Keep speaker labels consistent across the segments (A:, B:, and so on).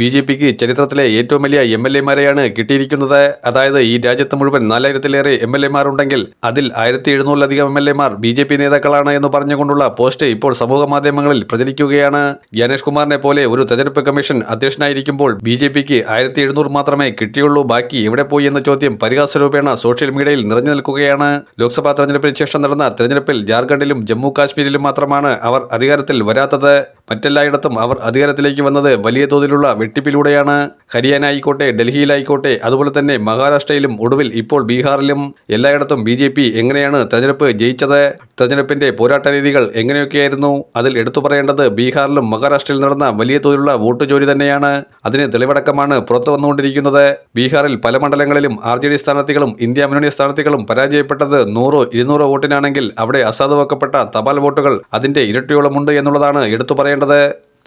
A: B J പിക്ക് ചരിത്രത്തിലെ ഏറ്റവും വലിയ എം എൽ എമാരെയാണ് കിട്ടിയിരിക്കുന്നത്. അതായത് ഈ രാജ്യത്ത് മുഴുവൻ നാലായിരത്തിലേറെ എം എൽ എമാർ ഉണ്ടെങ്കിൽ അതിൽ ആയിരത്തി എഴുന്നൂറിലധികം എം എൽ എമാർ ബി ജെ പി നേതാക്കളാണ് എന്ന് പറഞ്ഞുകൊണ്ടുള്ള പോസ്റ്റ് ഇപ്പോൾ സമൂഹ മാധ്യമങ്ങളിൽ പ്രചരിക്കുകയാണ്. ജ്ഞാനേഷ് കുമാറിനെ പോലെ ഒരു തെരഞ്ഞെടുപ്പ് കമ്മീഷൻ അധ്യക്ഷനായിരിക്കുമ്പോൾ ബി ജെ പിക്ക് ആയിരത്തി എഴുന്നൂറ് മാത്രമേ കിട്ടിയുള്ളൂ. ബാക്കി എവിടെ പോയി എന്ന ചോദ്യം പരിഹാസരൂപേണ സോഷ്യൽ മീഡിയയിൽ നിറഞ്ഞു നിൽക്കുകയാണ്. ലോക്സഭാ തെരഞ്ഞെടുപ്പിന് ശേഷം നടന്ന തെരഞ്ഞെടുപ്പിൽ ജാർഖണ്ഡിലും ജമ്മു കാശ്മീരിലും മാത്രമാണ് അവർ അധികാരത്തിൽ വരാത്തത്. മറ്റെല്ലായിടത്തും അവർ അധികാരത്തിലേക്ക് വന്നത് വലിയ തോതിലുള്ള വെട്ടിപ്പിലൂടെയാണ്. ഹരിയാന ആയിക്കോട്ടെ ഡൽഹിയിലായിക്കോട്ടെ അതുപോലെ തന്നെ മഹാരാഷ്ട്രയിലും ഒടുവിൽ ഇപ്പോൾ ബീഹാറിലും എല്ലായിടത്തും ബി എങ്ങനെയാണ് തെരഞ്ഞെടുപ്പ് ജയിച്ചത്? തെരഞ്ഞെടുപ്പിന്റെ പോരാട്ട രീതികൾ എങ്ങനെയൊക്കെയായിരുന്നു? അതിൽ എടുത്തു പറയേണ്ടത് ബീഹാറിലും മഹാരാഷ്ട്രയിൽ നടന്ന വലിയ തോതിലുള്ള വോട്ട് ജോലി തന്നെയാണ്. അതിന് തെളിവടക്കമാണ് പുറത്തു വന്നുകൊണ്ടിരിക്കുന്നത്. ബീഹാറിൽ പല മണ്ഡലങ്ങളിലും ആർ ജെ ഡി സ്ഥാനാർത്ഥികളും ഇന്ത്യ മുന്നണി സ്ഥാനാർത്ഥികളും പരാജയപ്പെട്ടത് നൂറോ ഇരുന്നൂറോ വോട്ടിനാണെങ്കിൽ അവിടെ അസാധുവാക്കപ്പെട്ട തപാൽ വോട്ടുകൾ അതിന്റെ ഇരട്ടിയോളമുണ്ട് എന്നുള്ളതാണ് എടുത്തു പറയേണ്ടത്.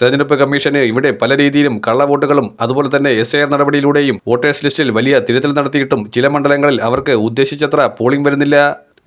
A: തെരഞ്ഞെടുപ്പ് കമ്മീഷന് ഇവിടെ പല രീതിയിലും കള്ളവോട്ടുകളും അതുപോലെ തന്നെ എസ് ഐ ആർ നടപടിയിലൂടെയും വോട്ടേഴ്സ് ലിസ്റ്റിൽ വലിയ തിരുത്തൽ നടത്തിയിട്ടും ചില മണ്ഡലങ്ങളിൽ അവർക്ക് ഉദ്ദേശിച്ചത്ര പോളിംഗ് വരുന്നില്ല.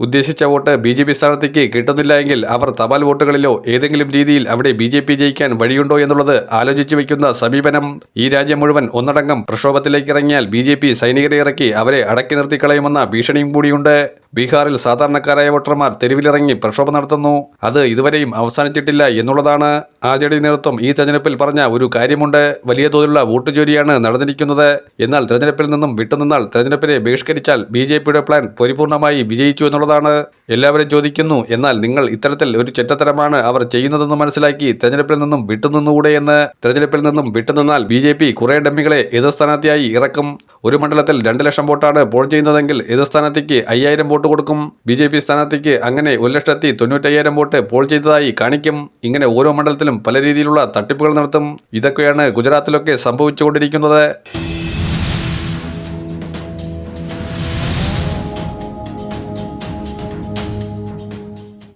A: ഉദ്ദേശിച്ച വോട്ട് ബി ജെ പി സ്ഥാനാർത്ഥിക്ക് കിട്ടുന്നില്ല എങ്കിൽ അവർ തപാൽ വോട്ടുകളിലോ ഏതെങ്കിലും രീതിയിൽ അവിടെ ബി ജെ പി ജയിക്കാൻ വഴിയുണ്ടോ എന്നുള്ളത് ആലോചിച്ചു വയ്ക്കുന്ന സമീപനം. ഈ രാജ്യം മുഴുവൻ ഒന്നടങ്കം പ്രക്ഷോഭത്തിലേക്ക് ഇറങ്ങിയാൽ ബി ജെ പി സൈനികരെ ഇറക്കി അവരെ അടക്കി നിർത്തിക്കളയുമെന്ന ഭീഷണിയും കൂടിയുണ്ട്. ബീഹാറിൽ സാധാരണക്കാരായ വോട്ടർമാർ തെരുവിലിറങ്ങി പ്രക്ഷോഭം നടത്തുന്നു. അത് ഇതുവരെയും അവസാനിച്ചിട്ടില്ല എന്നുള്ളതാണ് ആർ ജെ ഡി നേതൃത്വം ഈ തെരഞ്ഞെടുപ്പിൽ പറഞ്ഞ ഒരു കാര്യമുണ്ട്. വലിയ തോതിലുള്ള വോട്ട് ജോലിയാണ് നടന്നിരിക്കുന്നത്. എന്നാൽ തെരഞ്ഞെടുപ്പിൽ നിന്നും വിട്ടുനിന്നാൽ തെരഞ്ഞെടുപ്പിനെ ബഹിഷ്കരിച്ചാൽ ബി ജെ പിയുടെ പ്ലാൻ പരിപൂർണമായി വിജയിച്ചു എന്നുള്ളതാണ് എല്ലാവരും ചോദിക്കുന്നു. എന്നാൽ നിങ്ങൾ ഇത്തരത്തിൽ ഒരു ചെറ്റത്തരമാണ് അവർ ചെയ്യുന്നതെന്ന് മനസ്സിലാക്കി തെരഞ്ഞെടുപ്പിൽ നിന്നും വിട്ടുനിന്നുകൂടെ എന്ന് തെരഞ്ഞെടുപ്പിൽ നിന്നും വിട്ടുനിന്നാൽ ബി ജെ പി കുറെ ഡമ്മികളെ എതിർ സ്ഥാനാർത്ഥിയായി ഇറക്കും. ഒരു മണ്ഡലത്തിൽ രണ്ട് ലക്ഷം വോട്ടാണ് പോൾ ചെയ്യുന്നതെങ്കിൽ എതിർ സ്ഥാനാർത്ഥിക്ക് അയ്യായിരം വോട്ട് കൊടുക്കും. ബി ജെ പി സ്ഥാനാർത്ഥിക്ക് അങ്ങനെ ഒരു ലക്ഷത്തി തൊണ്ണൂറ്റയ്യായിരം വോട്ട് പോൾ ചെയ്തതായി കാണിക്കും. ഇങ്ങനെ ഓരോ മണ്ഡലത്തിലും പല രീതിയിലുള്ള തട്ടിപ്പുകൾ നടത്തും. ഇതൊക്കെയാണ് ഗുജറാത്തിലൊക്കെ സംഭവിച്ചുകൊണ്ടിരിക്കുന്നത്.